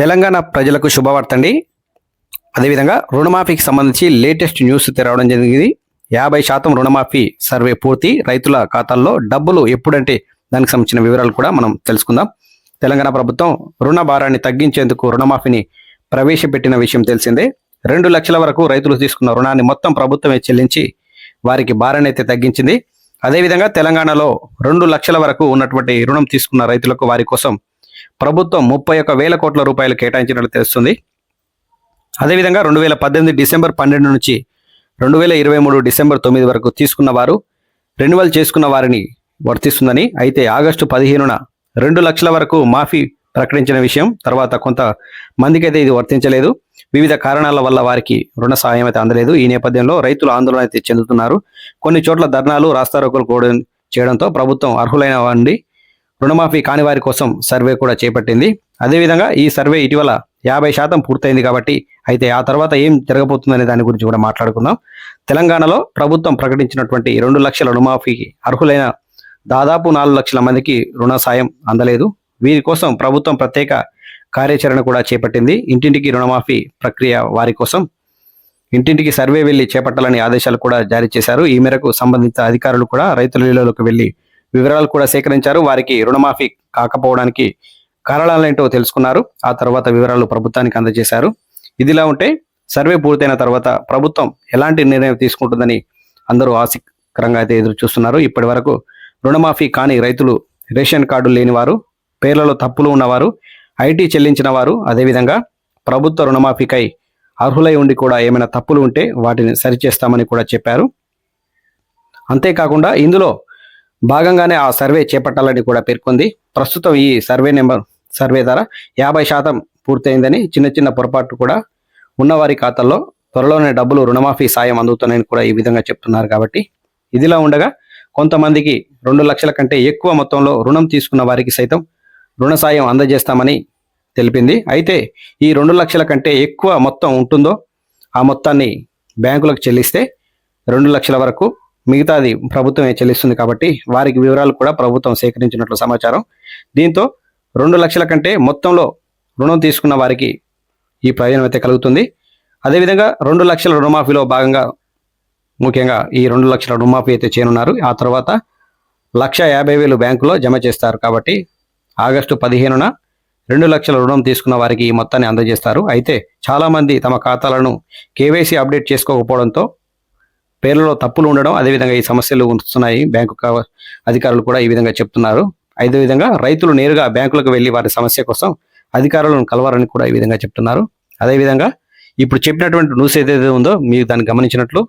తెలంగాణ ప్రజలకు శుభవార్తండి అదేవిధంగా రుణమాఫీకి సంబంధించి లేటెస్ట్ న్యూస్ తెరవడం జరిగింది. యాభై శాతం రుణమాఫీ సర్వే పూర్తి. రైతుల ఖాతాల్లో డబ్బులు ఎప్పుడంటే దానికి సంబంధించిన వివరాలు కూడా మనం తెలుసుకుందాం. తెలంగాణ ప్రభుత్వం రుణ భారాన్ని తగ్గించేందుకు రుణమాఫీని ప్రవేశపెట్టిన విషయం తెలిసిందే. రెండు లక్షల వరకు రైతులు తీసుకున్న రుణాన్ని మొత్తం ప్రభుత్వమే చెల్లించి వారికి భారాన్ని అయితే తగ్గించింది. అదేవిధంగా తెలంగాణలో రెండు లక్షల వరకు ఉన్నటువంటి రుణం తీసుకున్న రైతులకు వారి కోసం ప్రభుత్వం ముప్పై ఒక్క వేల కోట్ల రూపాయలు కేటాయించినట్లు తెలుస్తుంది. అదేవిధంగా రెండు వేల పద్దెనిమిది డిసెంబర్ పన్నెండు నుంచి రెండు వేల ఇరవై మూడు డిసెంబర్ తొమ్మిది వరకు తీసుకున్న వారు రెన్యువల్ చేసుకున్న వారిని వర్తిస్తుందని అయితే ఆగస్టు పదిహేనున రెండు లక్షల వరకు మాఫీ ప్రకటించిన విషయం తర్వాత కొంత మందికైతే ఇది వర్తించలేదు. వివిధ కారణాల వల్ల వారికి రుణ సహాయం అయితే అందలేదు. ఈ నేపథ్యంలో రైతులు ఆందోళన అయితే చెందుతున్నారు. కొన్ని చోట్ల ధర్నాలు రాస్తారోకలు కూడా చేయడంతో ప్రభుత్వం అర్హులైన వారిని రుణమాఫీ కాని వారి కోసం సర్వే కూడా చేపట్టింది. అదేవిధంగా ఈ సర్వే ఇటీవల యాభై శాతం పూర్తయింది కాబట్టి అయితే ఆ తర్వాత ఏం జరగబోతుందనే దాని గురించి కూడా మాట్లాడుకుందాం. తెలంగాణలో ప్రభుత్వం ప్రకటించినటువంటి రెండు లక్షల రుణమాఫీకి అర్హులైన దాదాపు నాలుగు లక్షల మందికి రుణ సాయం అందలేదు. వీరి కోసం ప్రభుత్వం ప్రత్యేక కార్యాచరణ కూడా చేపట్టింది. ఇంటింటికి రుణమాఫీ ప్రక్రియ వారి కోసం ఇంటింటికి సర్వే వెళ్ళి చేపట్టాలని ఆదేశాలు కూడా జారీ చేశారు. ఈ మేరకు సంబంధిత అధికారులు కూడా రైతుల ఇళ్ళలోకి వెళ్ళి వివరాలు కూడా సేకరించారు. వారికి రుణమాఫీ కాకపోవడానికి కారణాలేంటో తెలుసుకున్నారు. ఆ తర్వాత వివరాలు ప్రభుత్వానికి అందజేశారు. ఇదిలా ఉంటే సర్వే పూర్తయిన తర్వాత ప్రభుత్వం ఎలాంటి నిర్ణయం తీసుకుంటుందని అందరూ ఆసక్తికరంగా అయితే ఎదురు చూస్తున్నారు ఇప్పటి వరకు రుణమాఫీ కాని రైతులు రేషన్ కార్డు లేనివారు పేర్లలో తప్పులు ఉన్నవారు ఐటీ చెల్లించిన వారు అదేవిధంగా ప్రభుత్వ రుణమాఫీకై అర్హులై ఉండి కూడా ఏమైనా తప్పులు ఉంటే వాటిని సరిచేస్తామని కూడా చెప్పారు. అంతేకాకుండా ఇందులో భాగంగానే ఆ సర్వే చేపట్టాలని కూడా పేర్కొంది. ప్రస్తుతం ఈ సర్వే నెంబర్ సర్వే ద్వారా యాభై శాతం పూర్తయిందని చిన్న చిన్న పొరపాటు కూడా ఉన్నవారి ఖాతాల్లో త్వరలోనే డబ్బులు రుణమాఫీ సాయం అందుతున్నాయని కూడా ఈ విధంగా చెప్తున్నారు కాబట్టి ఇదిలా ఉండగా కొంతమందికి రెండు లక్షల కంటే ఎక్కువ మొత్తంలో రుణం తీసుకున్న వారికి సైతం రుణ సాయం అందజేస్తామని తెలిపింది. అయితే ఈ రెండు లక్షల కంటే ఎక్కువ మొత్తం ఉంటుందో ఆ మొత్తాన్ని బ్యాంకులకు చెల్లిస్తే రెండు లక్షల వరకు మిగతాది ప్రభుత్వమే చెల్లిస్తుంది కాబట్టి వారికి వివరాలు కూడా ప్రభుత్వం సేకరించినట్లు సమాచారం. దీంతో రెండు లక్షల కంటే మొత్తంలో రుణం తీసుకున్న వారికి ఈ ప్రయోజనం అయితే కలుగుతుంది. అదేవిధంగా రెండు లక్షల రుణమాఫీలో భాగంగా ముఖ్యంగా ఈ రెండు లక్షల రుణమాఫీ అయితే చేయనున్నారు. ఆ తర్వాత లక్ష యాభై వేలు బ్యాంకులో జమ చేస్తారు కాబట్టి ఆగస్టు పదిహేనున రెండు లక్షల రుణం తీసుకున్న వారికి ఈ మొత్తాన్ని అందజేస్తారు. అయితే చాలామంది తమ ఖాతాలను కేవైసీ అప్డేట్ చేసుకోకపోవడంతో పేర్లలో తప్పులు ఉండడం అదేవిధంగా ఈ సమస్యలు ఉంటున్నాయి బ్యాంకు అధికారులు కూడా ఈ విధంగా చెప్తున్నారు. అదే విధంగా రైతులు నేరుగా బ్యాంకులకు వెళ్ళి వారి సమస్య కోసం అధికారులను కలవారని కూడా ఈ విధంగా చెప్తున్నారు. అదేవిధంగా ఇప్పుడు చెప్పినటువంటి న్యూస్ ఏదైతే ఉందో మీరు దాన్ని గమనించినట్లు